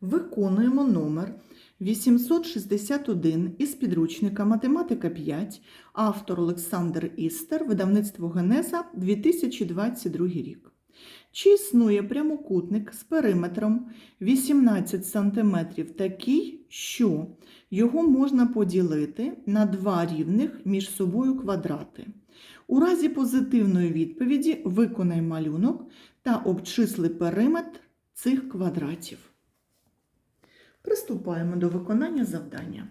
Виконуємо номер 861 із підручника Математика 5, автор Олександр Істер, видавництво Генеза 2022 рік. Чи існує прямокутник з периметром 18 см такий, що його можна поділити на два рівних між собою квадрати? У разі позитивної відповіді виконай малюнок та обчисли периметр цих квадратів. Приступаємо до виконання завдання.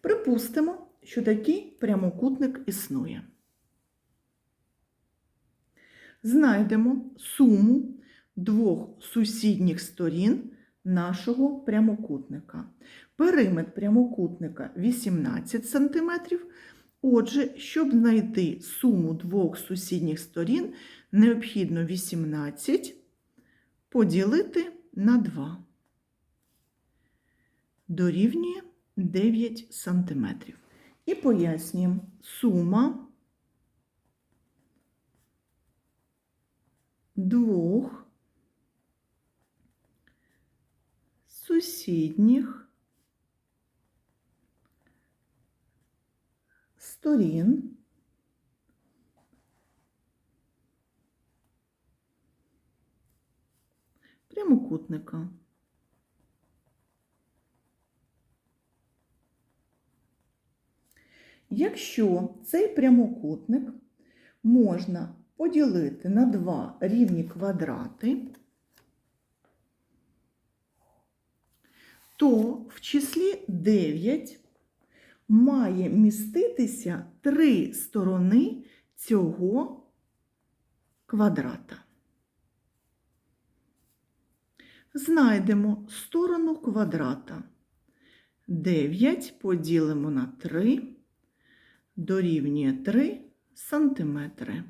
Припустимо, що такий прямокутник існує. Знайдемо суму двох сусідніх сторін нашого прямокутника. Периметр прямокутника 18 см. Отже, щоб знайти суму двох сусідніх сторін, необхідно 18 поділити на 2 дорівнює 9 см. І пояснюємо, сума двох сусідніх сторін прямокутника. Якщо цей прямокутник можна поділити на два рівні квадрати, то в числі 9 має міститися три сторони цього квадрата. Знайдемо сторону квадрата. 9 поділимо на 3 дорівнює 3 сантиметри.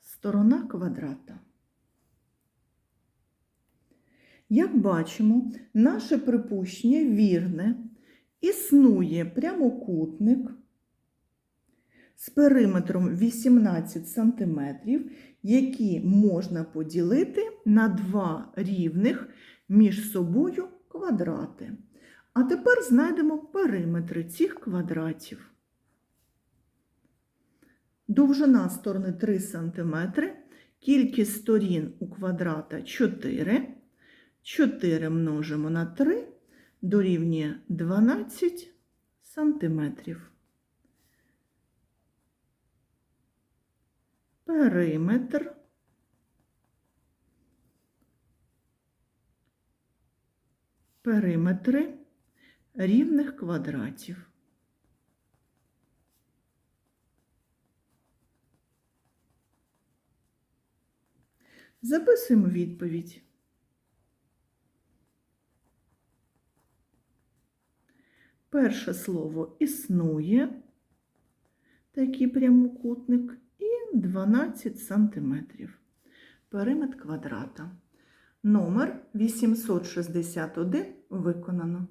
Сторона квадрата. Як бачимо, наше припущення вірне, існує прямокутник з периметром 18 см, які можна поділити на два рівних між собою квадрати. А тепер знайдемо периметри цих квадратів. Довжина сторони 3 см, кількість сторін у квадрата 4. 4 множимо на 3 дорівнює 12 сантиметрів. Периметр периметри рівних квадратів. Записуємо відповідь. Перше слово існує такий прямокутник і 12 сантиметрів. Периметр квадрата. Номер 861 виконано.